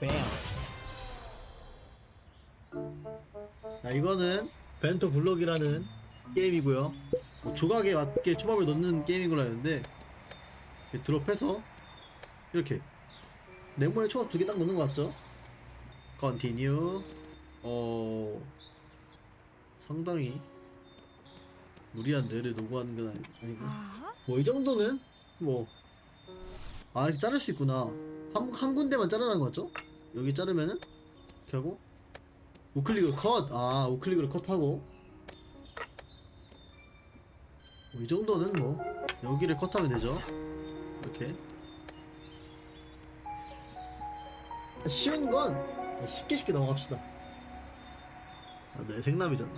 뱀. 자 이거는 벤토 블록이라는 게임이고요 뭐 조각에 맞게 초밥을 넣는 게임인 걸로 아는데 드롭해서 이렇게 네모에 초밥 두 개 딱 넣는 거 같죠? 컨티뉴 어 상당히 무리한 뇌를 노구하는 건 아니- 아니고 뭐 이 정도는 뭐 아 이렇게 자를 수 있구나 한, 한 군데만 자르라는 거죠? 여기 자르면은 하고 우클릭으로 컷! 아 우클릭으로 컷하고. 뭐 이 정도는 뭐 여기를 컷하면 되죠. 이렇게. 쉬운 건 쉽게 쉽게 넘어갑시다. 아, 네 생남이잖아.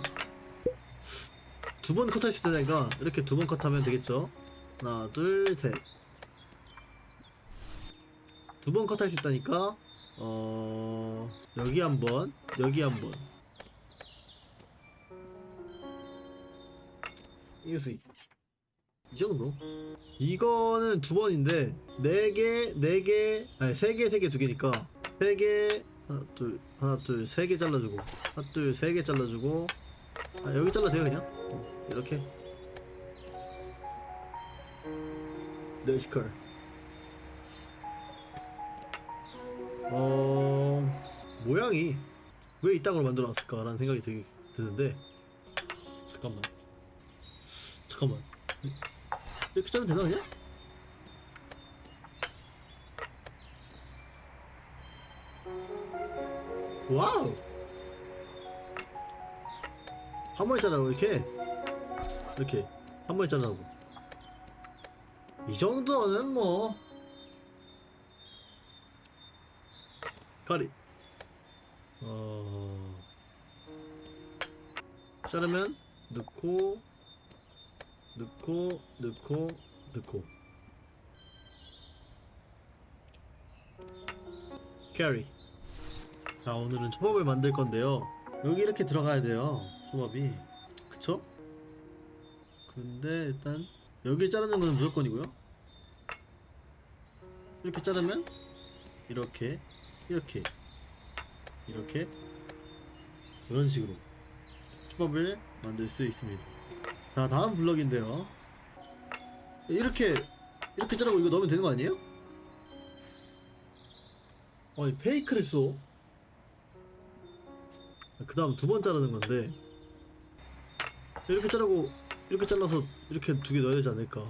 두 번 컷할 수 있다니까 이렇게 두 번 컷하면 되겠죠? 하나 둘셋. 두 번 컷할 수 있다니까 어 여기 한번 여기 한번. 이것이 이 정도? 이거는 두 번인데 네 개 네 개 아니 세 개 세 개 두 개니까. 세 개 하나 둘 하나 둘 세 개 잘라주고 하나 둘 세 개 잘라주고. 아, 여기 잘라도 돼요 그냥? 어, 이렇게. 네 시컬 어 모양이 왜이 땅으로 만들어놨을까라는 생각이 드, 드는데 잠깐만. 잠깐만. 이렇게 짜면 되나 그냥? 와우! 한 번에 자라고 이렇게? 이렇게. 한 번에 자라고. 이 정도는 뭐 가리 어 자르면 넣고 넣고 넣고 넣고. 캐리 자 오늘은 초밥을 만들 건데요. 여기 이렇게 들어가야 돼요 초밥이. 그쵸? 근데 일단 여기 자르는 거는 무조건이고요. 이렇게 자르면 이렇게 이렇게. 이렇게. 이런 식으로 초밥을 만들 수 있습니다. 자 다음 블럭인데요. 이렇게 이렇게 자르고 이거 넣으면 되는 거 아니에요? 아니 페이크를 쏘. 그 다음 두 번 자르는 건데. 이렇게 자르고 이렇게 잘라서 이렇게 두 개 넣어야 되지 않을까.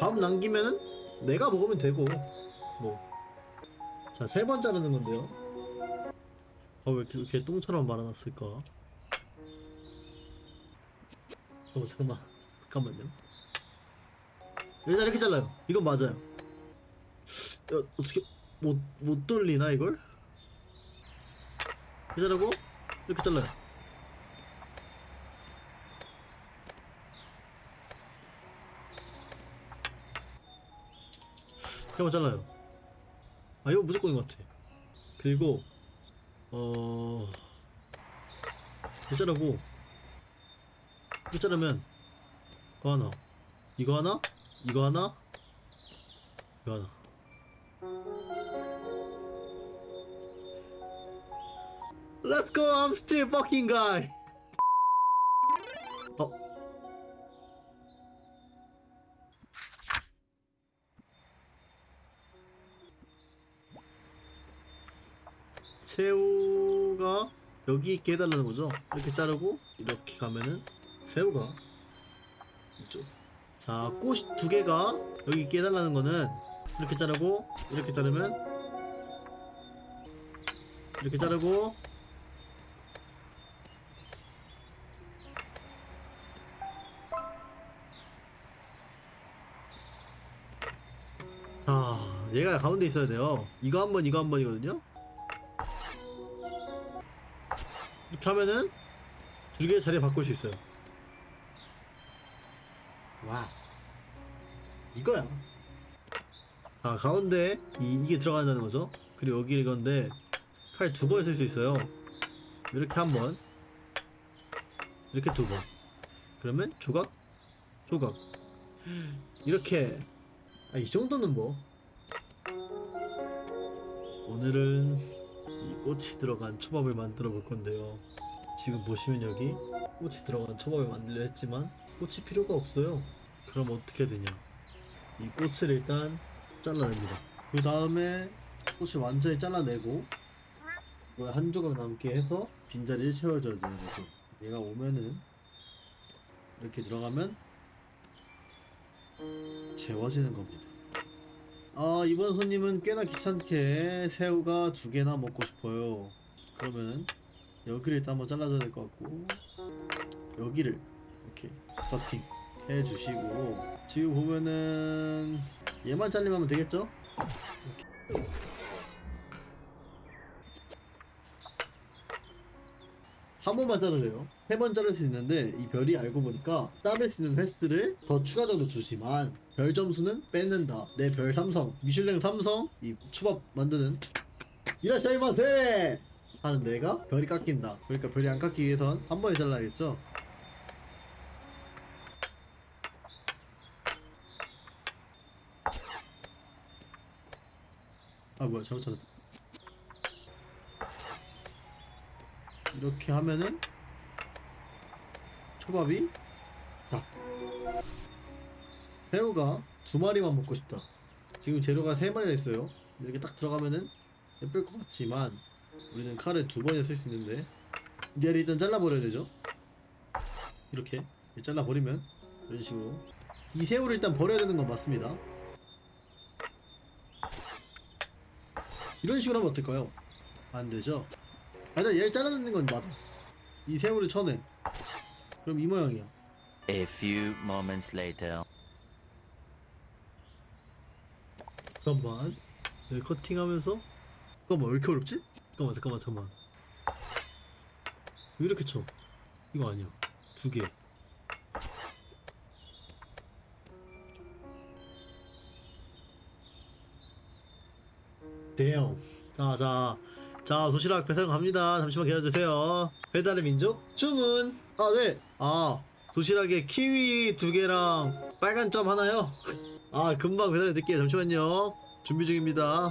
밥 남기면은 내가 먹으면 되고. 뭐자 세 번 자르는 건데요. 아 왜 이렇게, 똥처럼 말아놨을까? 어 잠깐만. 잠깐만요. 일단 이렇게 잘라요. 이건 맞아요. 야, 어떻게 못, 못 돌리나 이걸? 이렇게 자르고 이렇게 잘라요 이렇게 잘라요. 아 이건 무조건인 것 같아. 그리고 어 이렇게 자르고 이렇게 자르면 이거 하나 이거 하나 이거 하나 이거 하나. Let's go I'm still fucking guy. 어 새우가 여기 있게 해달라는 거죠? 이렇게 자르고 이렇게 가면은 새우가 이쪽. 자 꽃이 두 개가 여기 있게 해달라는 거는 이렇게 자르고 이렇게 자르면 이렇게 자르고 자 얘가 가운데 있어야 돼요. 이거 한 번 이거 한 번이거든요 이렇게 하면은 두 개의 자리 바꿀 수 있어요. 와. 이거야. 자 가운데 이, 이게 들어간다는 거죠? 그리고 여기 이건데 칼 두 번 쓸 수 있어요. 이렇게 한 번. 이렇게 두 번. 그러면 조각 조각. 이렇게. 아, 이 정도는 뭐. 오늘은 이 꽃이 들어간 초밥을 만들어 볼 건데요. 지금 보시면 여기 꽃이 들어간 초밥을 만들려 했지만 꽃이 필요가 없어요. 그럼 어떻게 되냐? 이 꽃을 일단 잘라냅니다. 그 다음에 꽃을 완전히 잘라내고 한 조각 남게 해서 빈자리를 채워줘야 되는 거죠. 얘가 오면은 이렇게 들어가면 재워지는 겁니다. 아 이번 손님은 꽤나 귀찮게 새우가 두 개나 먹고 싶어요. 그러면 여기를 일단 한번 잘라줘야 될 것 같고 여기를 이렇게 커팅 해주시고 지금 보면은 얘만 잘리면 되겠죠? 이렇게. 한 번만 자르래요. 세 번 자를 수 있는데 이 별이 알고 보니까 자를 수 있는 횟수를 더 추가적으로 주지만 별 점수는 뺏는다. 내 별 삼성, 미슐랭 삼성 이 초밥 만드는 이라샤이마세 하는 내가 별이 깎인다. 그러니까 별이 안 깎기 위해선 한 번에 잘라야겠죠. 아 뭐야 잘못 잘랐다. 이렇게 하면은 초밥이 딱 새우가 두 마리만 먹고 싶다. 지금 재료가 세 마리나 있어요. 이렇게 딱 들어가면은 예쁠 것 같지만 우리는 칼을 두 번이나 쓸 수 있는데 얘를 일단 잘라버려야 되죠? 이렇게 잘라버리면 이런 식으로. 이 새우를 일단 버려야 되는 건 맞습니다. 이런 식으로 하면 어떨까요? 안 되죠? 아, 일단 얘를 잘라내는 건 맞아. 이 새우를 쳐내. 그럼 이 모양이야. A few moments later. 잠깐만. 네, 커팅하면서. 잠깐만, 왜 이렇게 어렵지? 잠깐만, 잠깐만, 잠깐만. 왜 이렇게 쳐? 이거 아니야. 두 개. 대형. 자, 자. 자, 도시락 배달 갑니다. 잠시만 기다려주세요. 배달의 민족 주문. 아, 네. 아, 도시락에 키위 두 개랑 빨간 점 하나요? 아, 금방 배달해 드릴게요. 잠시만요. 준비 중입니다.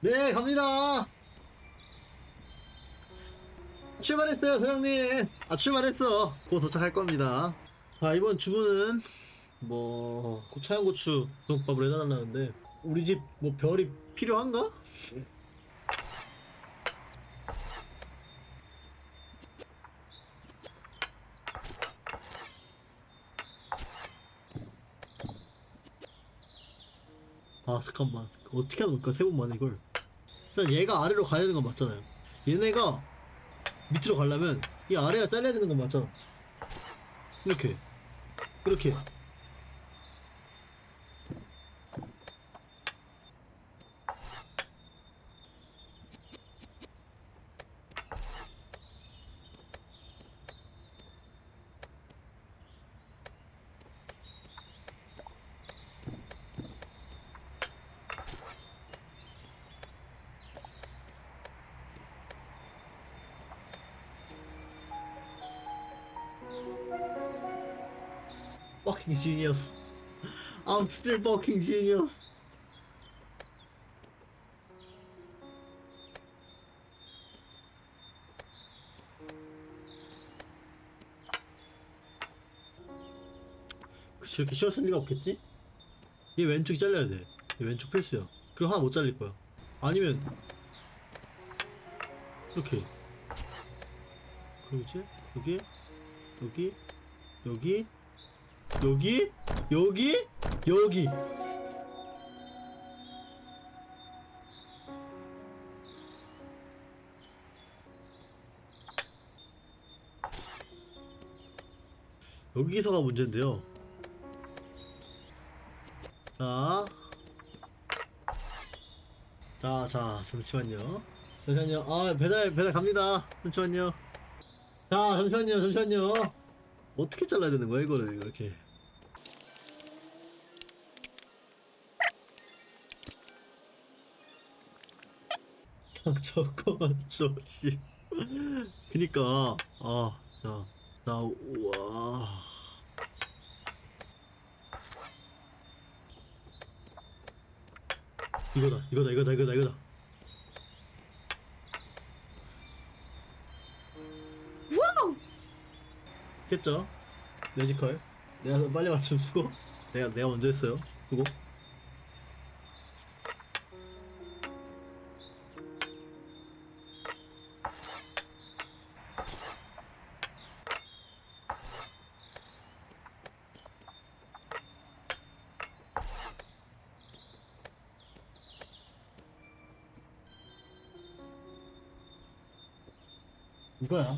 네, 갑니다. 출발했어요, 사장님. 아, 출발했어. 곧 도착할 겁니다. 아, 이번 주문은 뭐 고추장 고추 볶음밥을 해달라는데 우리 집 뭐 별이 필요한가? 아 잠깐만. 어떻게 하는 걸까? 세 번만에 이걸. 일단 얘가 아래로 가야 되는 건 맞잖아요. 얘네가 밑으로 가려면 이 아래가 잘려야 되는 건 맞잖아. 이렇게 이렇게 fucking genius. I'm still fucking genius. 이렇게 쉬웠을 리가 없겠지? 얘 왼쪽이 잘려야 돼 얘 왼쪽 필수야. 그리고 하나 못 잘릴 거야. 아니면 이렇게. 그리고 이제 여기 여기 여기 여기 여기 여기 여기서가 문제인데요 자 자, 자, 잠시만요. 잠시만요. 아, 배달, 배달 갑니다. 잠시만요. 자, 잠시만요, 잠시만요. 어떻게 잘라야 되는 거야, 이거를, 이렇게. 잠깐만 줘, 씨. 그니까, 아, 자, 나, 우와. 이거다, 이거다, 이거다, 이거다, 이거다. 와우! 했죠? 뮤지컬. 내가 빨리 맞추면 수고. 내가, 내가 먼저 했어요. 수고. 이거야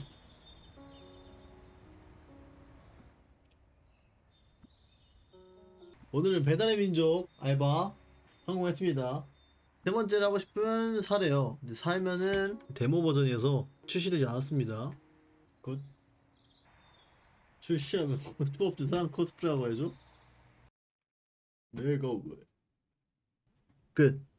오늘은 배달의 민족 알바 성공했습니다. 세 번째로 하고 싶은 사래요. 근데 사면은 데모 버전이어서 출시되지 않았습니다. 굿. 출시하면 초업주 사람 코스프레하고 해줘? 내가 왜? 끝.